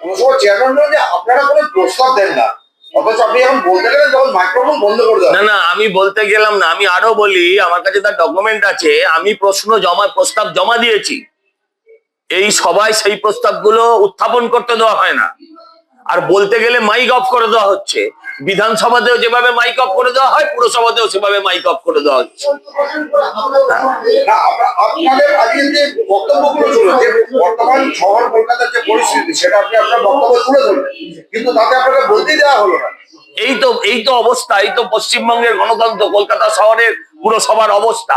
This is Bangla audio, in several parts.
পুরসভা চেয়ারম্যান আপনারা কোনো প্রস্তাব দেন না। আমি বলতে গেলাম না, আমি আরও বলি, আমার কাছে তার ডকুমেন্ট আছে, আমি প্রশ্ন জমা, প্রস্তাব জমা দিয়েছি। এই সবাই সেই প্রস্তাবগুলো উত্থাপন করতে দেওয়া হয় না। আর বলতে গেলে মাইক অফ করে দেওয়া হচ্ছে। বিধানসভাতেও যেভাবে মাইক অফ করে দেওয়া হয় পুরসভাতেও সেভাবে মাইক অফ করে দেওয়া হচ্ছে। এই তো এই তো অবস্থা এই তো পশ্চিমবঙ্গের গণতন্ত্র কলকাতা শহরের পুরসভার অবস্থা।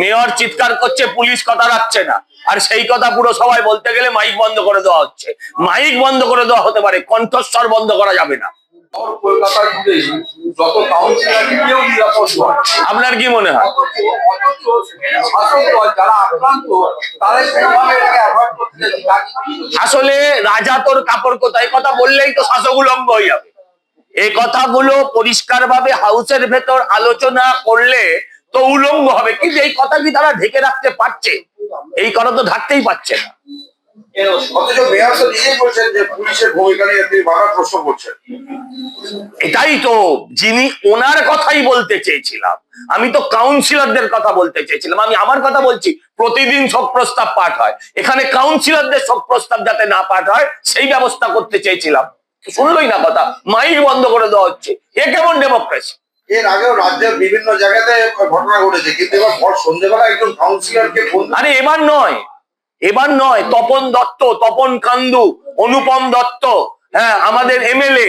মেয়র চিৎকার করছে পুলিশ কথা রাখছে না। আর সেই কথা পুরসভায় বলতে গেলে মাইক বন্ধ করে দেওয়া হচ্ছে। মাইক বন্ধ করে দেওয়া হতে পারে কণ্ঠস্বর বন্ধ করা যাবে না। আপনার কি মনে হয়? আসলে রাজা তোর কাপড় কোথায়? কথা বললেই তো শাসক উলঙ্গ হয়ে যাবে। এই কথাগুলো পরিষ্কার ভাবে হাউসের ভেতর আলোচনা করলে তো উলঙ্গ হবে। কিন্তু এই কথা কি তারা ঢেকে রাখতে পারছে? এই কথা তো ঢাকতেই পারছে না। এটাই তো যিনি ওনার কথাই বলতে চেয়েছিলাম। আমি তো কাউন্সিলরদের কথা বলতে চেয়েছিলাম। আমি আমার কথা বলছি প্রতিদিন শোক প্রস্তাব পাঠ হয়। এখানে কাউন্সিলরদের শোক প্রস্তাব যাতে না পাঠ হয় সেই ব্যবস্থা করতে চেয়েছিলাম। শুনলোই না কথা। মাইক বন্ধ করে দেওয়া হচ্ছে। এ কেমন ডেমোক্রেসি এর আগেও রাজ্যের বিভিন্ন জায়গাতে ঘটনা ঘটেছে কিন্তু এবার ভর সন্ধ্যেবেলা একজন কাউন্সিলরকে ফোন আরে এবার নয় এবার নয় তপন দত্ত তপন কান্দু অনুপম দত্ত হ্যাঁ আমাদের এমএলএ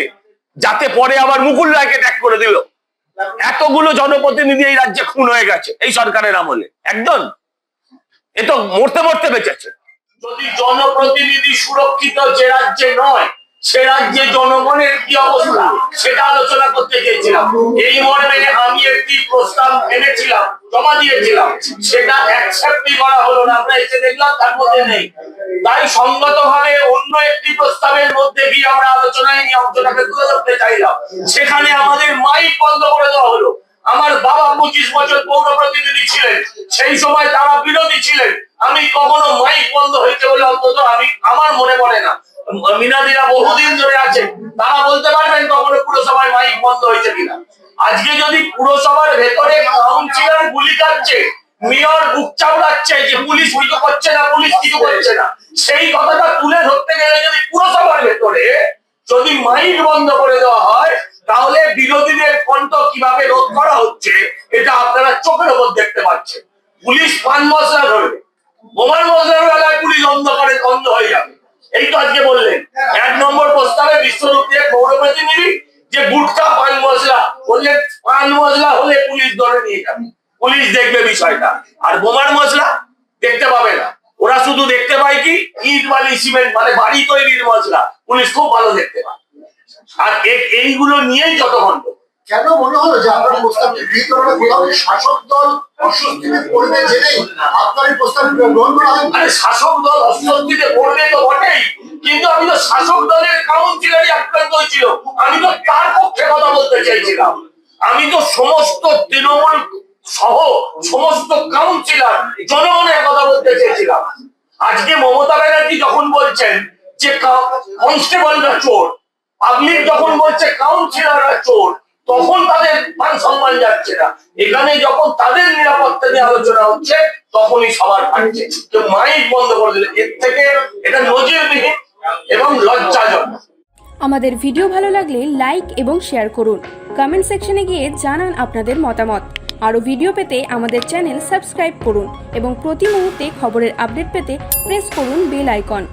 যাতে পরে আবার মুকুল রায়কে ট্যাগ করে দিল। এতগুলো জনপ্রতিনিধি এই রাজ্যে খুন হয়ে গেছে এই সরকারের আমলে একদম। এ তো মরতে মরতে বেঁচেছে। যদি জনপ্রতিনিধি সুরক্ষিত যে রাজ্যে নয় সে রাজ্যে জনগণের কি অবস্থা? সেটা আলোচনা করতে চেয়েছিলাম এই মর্মে আমি একটি প্রস্তাব এনেছিলাম, জমা দিয়েছিলাম। সেটা অ্যাকসেপ্টই করা হলো না। আমরা এসে দেখলাম তার মধ্যে নেই। তাই সঙ্গতভাবে অন্য একটি প্রস্তাবের মধ্যে গিয়ে আমরা আলোচনায় নিয়ে অংশটাকে তুলে ধরতে চাইলাম। সেখানে আমাদের মাইক বন্ধ করে দেওয়া হলো। আমার বাবা পঁচিশ বছর পৌর প্রতিনিধি ছিলেন। সেই সময় তারা বিরোধী ছিলেন। আমি কখনো মাইক বন্ধ হয়েছে বলে অন্তত আমি, আমার মনে পড়ে না। মিনাদিরা বহুদিন ধরে আছে। তারা বলতে পারবেন কখনো পুরসভায় মাইক বন্ধ হয়েছে কিনা। আজকে যদি পুরসভার ভেতরে কাউন্সিলর গুলি কাটছে, মেয়র বুক চাপড়াচ্ছে যে পুলিশ কিছু করছে না, পুলিশ কিছু করছে না, সেই কথাটা তুলে ধরতে গেলে যদি পুরসভার ভেতরে যদি মাইক বন্ধ করে দেওয়া হয়, তাহলে বিরোধীদের কণ্ঠ কীভাবে রোধ করা হচ্ছে, এটা আপনারা চোখের ওপর দেখতে পাচ্ছেন। পুলিশ পান মশলা ধরবে। বোমার মশলার বেলায় পুলিশ অন্ধকারে অন্ধ হয়ে যাবে। এই তো আজকে বললেন এক নম্বর প্রস্তাবে বিশ্বরূপ দিয়ে পৌর প্রতিনিধি যে গুটকা পান মশলা বললেন পান মশলা হলে পুলিশ ধরে নিয়ে যাবে। পুলিশ দেখবে বিষয়টা। আর বোমার মশলা দেখতে পাবে না। ওরা শুধু দেখতে পায় কি? ইট বালি, সিমেন্ট মানে বাড়ি তৈরির মশলা। পুলিশ খুব ভালো দেখতে পায়। আর এইগুলো নিয়েই যত গন্ড কেন মনে হলো যে আপনার প্রস্তাব গৃহীত হবে কোথাও শাসক দল অস্বস্তিতে পড়বে জেনেই আপনার এই প্রস্তাব গ্রহণ করা হয় আরে শাসক দল অস্বস্তিতে পড়বে তো বটেই, কিন্তু আমি তো শাসক দলের কাউন্সিলারই আক্রান্ত হয়েছিল। আমি তো তার পক্ষে কথা বলতে চাইছিলাম। আমি তো সমস্ত তৃণমূল সহ সমস্ত কাউন্সিলর জনগণের কথা বলতে চেয়েছিলাম আজকে মমতা ব্যানার্জি যখন বলছেন যে কনস্টেবলরা চোর পাবলিক যখন বলছে কাউন্সিলররা চোর তখন তাদের মান সম্মান যাচ্ছে না। এখানে যখন তাদের নিরাপত্তা নিয়ে আলোচনা হচ্ছে, তখনই সবার ফাটছে তো মাইক বন্ধ করে দিলে, এর থেকে এটা নজিরবিহীন এবং লজ্জাজনক। আমাদের ভিডিও ভালো লাগলে লাইক এবং শেয়ার করুন। কমেন্ট সেকশনে গিয়ে জানান আপনাদের মতামত। আরও ভিডিও পেতে আমাদের চ্যানেল সাবস্ক্রাইব করুন এবং প্রতি মুহূর্তে খবরের আপডেট পেতে প্রেস করুন বেল আইকন।